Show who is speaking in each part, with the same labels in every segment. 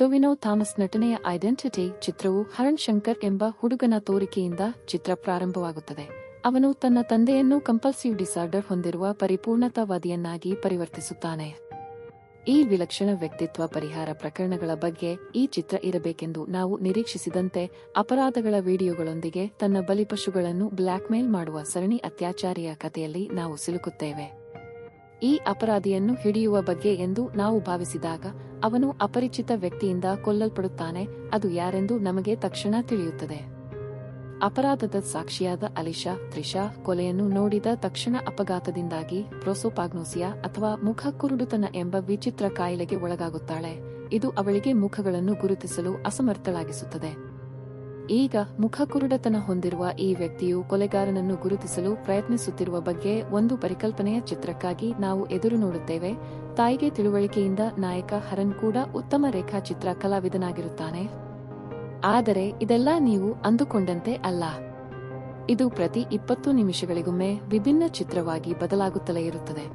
Speaker 1: Tovino Thomas ನಟನೆಯ identity ಚಿತ್ರವು ಹರಣ್ ಶಂಕರ್ ಎಂಬ ಹುಡುಗನ ತೋರಿಕೆಯಿಂದ ಚಿತ್ರ ಪ್ರಾರಂಭವಾಗುತ್ತದೆ. ಅವನು ತನ್ನ ತಂದೆಯನ್ನು ಕಂಪಲ್ಸಿವ್ ಡಿಸಾರ್ಡರ್ ಹೊಂದಿರುವ ಪರಿಪೂರ್ಣತಾವಾದಿಯನ್ನಾಗಿ ಪರಿವರ್ತಿಸುತ್ತಾನೆ. ಈ ವಿಲಕ್ಷಣ ವ್ಯಕ್ತಿತ್ವ ಪರಿಹಾರ ಪ್ರಕರಣಗಳ ಬಗ್ಗೆ ಈ ಚಿತ್ರ ಇರಬೇಕೆಂದು ನಾವು ನಿರೀಕ್ಷಿಸಿದಂತೆ ಅಪರಾಧಗಳ ವಿಡಿಯೋಗಳೊಂದಿಗೆ ತನ್ನ ಬಲಿಪಶುಗಳನ್ನು ಬ್ಲ್ಯಾಕ್ಮೇಲ್ ಮಾಡುವ ಸರಣಿ ಅತ್ಯಾಚಾರಿಯ ಕಥೆಯಲ್ಲಿ ನಾವು ಸಿಲುಕುತ್ತೇವೆ. ಈ ಅಪರಾಧಿಯನ್ನು ಹಿಡಿಯುವ ಬಗ್ಗೆ ಎಂದು ನಾವು ಭಾವಿಸಿದಾಗ ಅವನು ಅಪರಿಚಿತ ವ್ಯಕ್ತಿಯಿಂದ ಕೊಲ್ಲಲ್ಪಡುತ್ತಾನೆ, ಅದು ಯಾರೆಂದು ನಮಗೆ ತಕ್ಷಣ ತಿಳಿಯುತ್ತದೆ. ಅಪರಾಧದ ಸಾಕ್ಷಿಯಾದ ಅಲಿಶಾ ತ್ರಿಷಾ ಕೊಲೆಯನ್ನು ನೋಡಿದ ತಕ್ಷಣ ಅಪಘಾತದಿಂದಾಗಿ ಪ್ರೋಸೋಪಾಗ್ನೋಸಿಯಾ ಅಥವಾ ಮುಖ ಕುರುಡುತನ ಎಂಬ ವಿಚಿತ್ರ ಕಾಯಿಲೆಗೆ ಒಳಗಾಗುತ್ತಾಳೆ. ಇದು ಅವಳಿಗೆ ಮುಖಗಳನ್ನು ಗುರುತಿಸಲು ಅಸಮರ್ಥಳಾಗಿಸುತ್ತದೆ. ಈಗ ಮುಖಕುರುಡತನ ಹೊಂದಿರುವ ಈ ವ್ಯಕ್ತಿಯು ಕೊಲೆಗಾರನನ್ನು ಗುರುತಿಸಲು ಪ್ರಯತ್ನಿಸುತ್ತಿರುವ ಬಗ್ಗೆ ಒಂದು ಪರಿಕಲ್ಪನೆಯ ಚಿತ್ರಕ್ಕಾಗಿ ನಾವು ಎದುರು ನೋಡುತ್ತೇವೆ. ತಾಯಿಗೆ ತಿಳುವಳಿಕೆಯಿಂದ ನಾಯಕ ಹರನ್ ಕೂಡ ಉತ್ತಮ ರೇಖಾಚಿತ್ರ ಕಲಾವಿದನಾಗಿರುತ್ತಾನೆ. ಆದರೆ ಇದೆಲ್ಲ ನೀವು ಅಂದುಕೊಂಡಂತೆ ಅಲ್ಲ. ಇದು ಪ್ರತಿ ಇಪ್ಪತ್ತು ನಿಮಿಷಗಳಿಗೊಮ್ಮೆ ವಿಭಿನ್ನ ಚಿತ್ರವಾಗಿ ಬದಲಾಗುತ್ತಲೇ ಇರುತ್ತದೆ.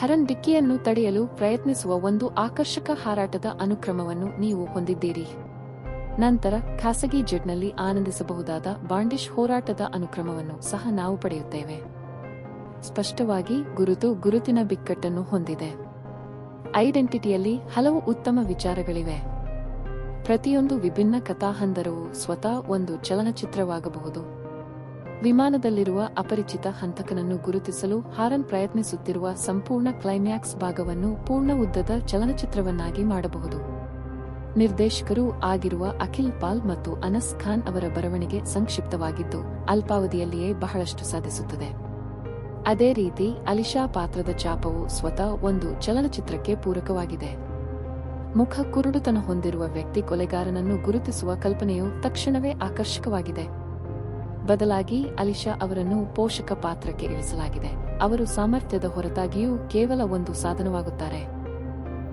Speaker 1: ಹರನ್ ಡಿಕ್ಕಿಯನ್ನು ತಡೆಯಲು ಪ್ರಯತ್ನಿಸುವ ಒಂದು ಆಕರ್ಷಕ ಹಾರಾಟದ ಅನುಕ್ರಮವನ್ನು ನೀವು ಹೊಂದಿದ್ದೀರಿ. ನಂತರ ಖಾಸಗಿ ಜೆಟ್ನಲ್ಲಿ ಆನಂದಿಸಬಹುದಾದ ಬಾಂಡಿಶ್ ಹೋರಾಟದ ಅನುಕ್ರಮವನ್ನು ಸಹ ನಾವು ಪಡೆಯುತ್ತೇವೆ. ಸ್ಪಷ್ಟವಾಗಿ ಗುರುತು ಗುರುತಿನ ಬಿಕ್ಕಟ್ಟನ್ನು ಹೊಂದಿದೆ. ಐಡೆಂಟಿಟಿಯಲ್ಲಿ ಹಲವು ಉತ್ತಮ ವಿಚಾರಗಳಿವೆ. ಪ್ರತಿಯೊಂದು ವಿಭಿನ್ನ ಕಥಾಹಂದರವು ಸ್ವತಃ ಒಂದು ಚಲನಚಿತ್ರವಾಗಬಹುದು. ವಿಮಾನದಲ್ಲಿರುವ ಅಪರಿಚಿತ ಹಂತಕನನ್ನು ಗುರುತಿಸಲು ಹಾರನ್ ಪ್ರಯತ್ನಿಸುತ್ತಿರುವ ಸಂಪೂರ್ಣ ಕ್ಲೈಮ್ಯಾಕ್ಸ್ ಭಾಗವನ್ನು ಪೂರ್ಣ ಉದ್ದದ ಚಲನಚಿತ್ರವನ್ನಾಗಿ ಮಾಡಬಹುದು. ನಿರ್ದೇಶಕರು ಆಗಿರುವ ಅಖಿಲ್ ಪಾಲ್ ಮತ್ತು ಅನಸ್ ಖಾನ್ ಅವರ ಬರವಣಿಗೆ ಸಂಕ್ಷಿಪ್ತವಾಗಿದ್ದು, ಅಲ್ಪಾವಧಿಯಲ್ಲಿಯೇ ಬಹಳಷ್ಟು ಸಾಧಿಸುತ್ತದೆ. ಅದೇ ರೀತಿ, ಅಲಿಶಾ ಪಾತ್ರದ ಚಾಪವು ಸ್ವತಃ ಒಂದು ಚಲನಚಿತ್ರಕ್ಕೆ ಪೂರಕವಾಗಿದೆ. ಮುಖ ಕುರುಡುತನ ಹೊಂದಿರುವ ವ್ಯಕ್ತಿ ಕೊಲೆಗಾರನನ್ನು ಗುರುತಿಸುವ ಕಲ್ಪನೆಯು ತಕ್ಷಣವೇ ಆಕರ್ಷಕವಾಗಿದೆ. ಬದಲಾಗಿ, ಅಲಿಶಾ ಅವರನ್ನು ಪೋಷಕ ಪಾತ್ರಕ್ಕೆ ಇಳಿಸಲಾಗಿದೆ. ಅವರು ಸಾಮರ್ಥ್ಯದ ಹೊರತಾಗಿಯೂ ಕೇವಲ ಒಂದು ಸಾಧನವಾಗುತ್ತಾರೆ.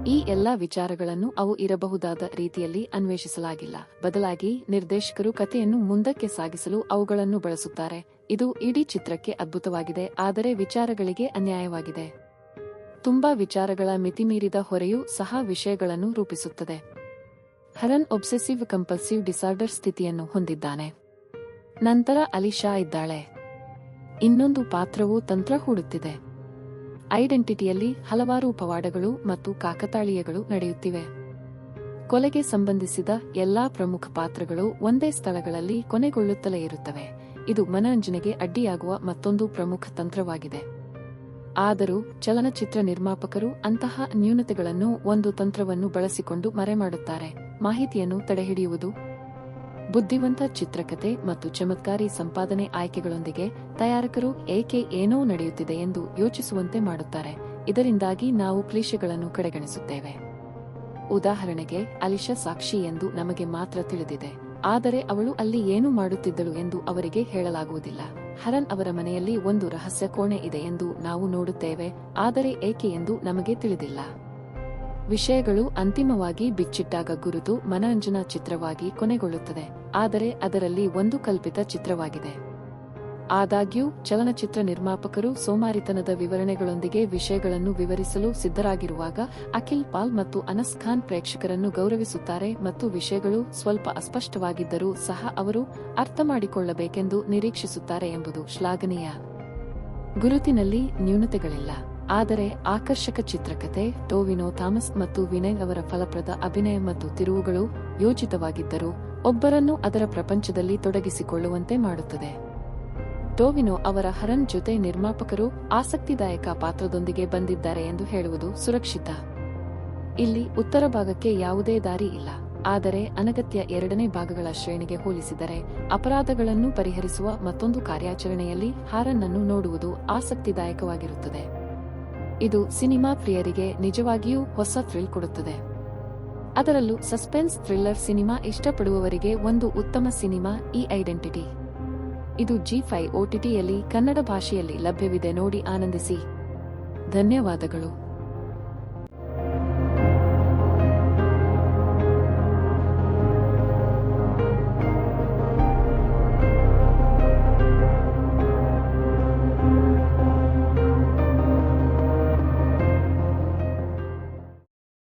Speaker 1: ಈ ಎಲ್ಲಾ ವಿಚಾರಗಳನ್ನು ಅವು ಇರಬಹುದಾದ ರೀತಿಯಲ್ಲಿ ಅನ್ವೇಷಿಸಲಾಗಿಲ್ಲ. ಬದಲಾಗಿ ನಿರ್ದೇಶಕರು ಕಥೆಯನ್ನು ಮುಂದಕ್ಕೆ ಸಾಗಿಸಲು ಅವುಗಳನ್ನು ಬಳಸುತ್ತಾರೆ. ಇದು ಇಡೀ ಚಿತ್ರಕ್ಕೆ ಅದ್ಭುತವಾಗಿದೆ, ಆದರೆ ವಿಚಾರಗಳಿಗೆ ಅನ್ಯಾಯವಾಗಿದೆ. ತುಂಬಾ ವಿಚಾರಗಳ ಮಿತಿಮೀರಿದ ಹೊರೆಯೂ ಸಹ ವಿಷಯಗಳನ್ನು ರೂಪಿಸುತ್ತದೆ. ಹರನ್ ಒಬ್ಸೆಸಿವ್ ಕಂಪಲ್ಸಿವ್ ಡಿಸಾರ್ಡರ್ ಸ್ಥಿತಿಯನ್ನು ಹೊಂದಿದ್ದಾನೆ. ನಂತರ ಅಲಿಶಾ ಇದ್ದಾಳೆ. ಇನ್ನೊಂದು ಪಾತ್ರವು ತಂತ್ರ ಹೂಡುತ್ತಿದೆ. ಐಡೆಂಟಿಟಿಯಲ್ಲಿ ಹಲವಾರು ಉಪವಾಡಗಳು ಮತ್ತು ಕಾಕತಾಳೀಯಗಳು ನಡೆಯುತ್ತಿವೆ. ಕೊಲೆಗೆ ಸಂಬಂಧಿಸಿದ ಎಲ್ಲಾ ಪ್ರಮುಖ ಪಾತ್ರಗಳು ಒಂದೇ ಸ್ಥಳಗಳಲ್ಲಿ ಕೊನೆಗೊಳ್ಳುತ್ತಲೇ ಇರುತ್ತವೆ. ಇದು ಮನರಂಜನೆಗೆ ಅಡ್ಡಿಯಾಗುವ ಮತ್ತೊಂದು ಪ್ರಮುಖ ತಂತ್ರವಾಗಿದೆ. ಆದರೂ ಚಲನಚಿತ್ರ ನಿರ್ಮಾಪಕರು ಅಂತಹ ನ್ಯೂನತೆಗಳನ್ನು ಒಂದು ತಂತ್ರವನ್ನು ಬಳಸಿಕೊಂಡು ಮರೆಮಾಡುತ್ತಾರೆ. ಮಾಹಿತಿಯನ್ನು ತಡೆಹಿಡಿಯುವುದು ಬುದ್ಧಿವಂತ ಚಿತ್ರಕಥೆ ಮತ್ತು ಚಮತ್ಕಾರಿ ಸಂಪಾದನೆ ಆಯ್ಕೆಗಳೊಂದಿಗೆ ತಯಾರಕರು ಏಕೆ ಏನೋ ನಡೆಯುತ್ತಿದೆ ಎಂದು ಯೋಚಿಸುವಂತೆ ಮಾಡುತ್ತಾರೆ. ಇದರಿಂದಾಗಿ ನಾವು ಕ್ಲೀಶೆಗಳನ್ನು ಕಡೆಗಣಿಸುತ್ತೇವೆ. ಉದಾಹರಣೆಗೆ, ಅಲಿಶಾ ಸಾಕ್ಷಿ ಎಂದು ನಮಗೆ ಮಾತ್ರ ತಿಳಿದಿದೆ. ಆದರೆ ಅವಳು ಅಲ್ಲಿ ಏನು ಮಾಡುತ್ತಿದ್ದಳು ಎಂದು ಅವರಿಗೆ ಹೇಳಲಾಗುವುದಿಲ್ಲ. ಹರನ್ ಅವರ ಮನೆಯಲ್ಲಿ ಒಂದು ರಹಸ್ಯ ಕೋಣೆ ಇದೆ ಎಂದು ನಾವು ನೋಡುತ್ತೇವೆ, ಆದರೆ ಏಕೆ ಎಂದು ನಮಗೆ ತಿಳಿದಿಲ್ಲ. ವಿಷಯಗಳು ಅಂತಿಮವಾಗಿ ಬಿಚ್ಚಿಟ್ಟಾಗ ಗುರುತು ಮನರಂಜನಾ ಚಿತ್ರವಾಗಿ ಕೊನೆಗೊಳ್ಳುತ್ತದೆ. ಆದರೆ ಅದರಲ್ಲಿ ಒಂದು ಕಲ್ಪಿತ ಚಿತ್ರವಾಗಿದೆ. ಆದಾಗ್ಯೂ, ಚಲನಚಿತ್ರ ನಿರ್ಮಾಪಕರು ಸೋಮಾರಿತನದ ವಿವರಣೆಗಳೊಂದಿಗೆ ವಿಷಯಗಳನ್ನು ವಿವರಿಸಲು ಸಿದ್ಧರಾಗಿರುವಾಗ ಅಖಿಲ್ ಪಾಲ್ ಮತ್ತು ಅನಸ್ ಖಾನ್ ಪ್ರೇಕ್ಷಕರನ್ನು ಗೌರವಿಸುತ್ತಾರೆ ಮತ್ತು ವಿಷಯಗಳು ಸ್ವಲ್ಪ ಅಸ್ಪಷ್ಟವಾಗಿದ್ದರೂ ಸಹ ಅವರು ಅರ್ಥಮಾಡಿಕೊಳ್ಳಬೇಕೆಂದು ನಿರೀಕ್ಷಿಸುತ್ತಾರೆ ಎಂಬುದು ಶ್ಲಾಘನೀಯ. ಗುರುತಿನಲ್ಲಿ ನ್ಯೂನತೆಗಳಿಲ್ಲ. ಆದರೆ ಆಕರ್ಷಕ ಚಿತ್ರಕಥೆ ಟೋವಿನೋ ಥಾಮಸ್ ಮತ್ತು ವಿನಯ್ ಅವರ ಫಲಪ್ರದ ಅಭಿನಯ ಮತ್ತು ತಿರುವುಗಳು ಯೋಜಿತವಾಗಿದ್ದರೂ ಒಬ್ಬರನ್ನು ಅದರ ಪ್ರಪಂಚದಲ್ಲಿ ತೊಡಗಿಸಿಕೊಳ್ಳುವಂತೆ ಮಾಡುತ್ತದೆ. ಟೋವಿನೋ ಅವರ ಹರನ್ ಜೊತೆ ನಿರ್ಮಾಪಕರು ಆಸಕ್ತಿದಾಯಕ ಪಾತ್ರದೊಂದಿಗೆ ಬಂದಿದ್ದಾರೆ ಎಂದು ಹೇಳುವುದು ಸುರಕ್ಷಿತ. ಇಲ್ಲಿ ಉತ್ತರ ಭಾಗಕ್ಕೆ ಯಾವುದೇ ದಾರಿ ಇಲ್ಲ. ಆದರೆ ಅನಗತ್ಯ ಎರಡನೇ ಭಾಗಗಳ ಶ್ರೇಣಿಗೆ ಹೋಲಿಸಿದರೆ ಅಪರಾಧಗಳನ್ನು ಪರಿಹರಿಸುವ ಮತ್ತೊಂದು ಕಾರ್ಯಾಚರಣೆಯಲ್ಲಿ ಹಾರನ್ ಅನ್ನು ನೋಡುವುದು ಆಸಕ್ತಿದಾಯಕವಾಗಿರುತ್ತದೆ. ಇದು ಸಿನಿಮಾ ಪ್ರಿಯರಿಗೆ ನಿಜವಾಗಿಯೂ ಹೊಸ ಥ್ರಿಲ್ ಕೊಡುತ್ತದೆ. ಅದರಲ್ಲೂ ಸಸ್ಪೆನ್ಸ್ ಥ್ರಿಲ್ಲರ್ ಸಿನಿಮಾ ಇಷ್ಟಪಡುವವರಿಗೆ ಒಂದು ಉತ್ತಮ ಸಿನಿಮಾ ಈ ಐಡೆಂಟಿಟಿ. ಇದು ಜಿ ಫೈ ಓಟಿಟಿಯಲ್ಲಿ ಕನ್ನಡ ಭಾಷೆಯಲ್ಲಿ ಲಭ್ಯವಿದೆ ನೋಡಿ ಆನಂದಿಸಿ. ಧನ್ಯವಾದಗಳು.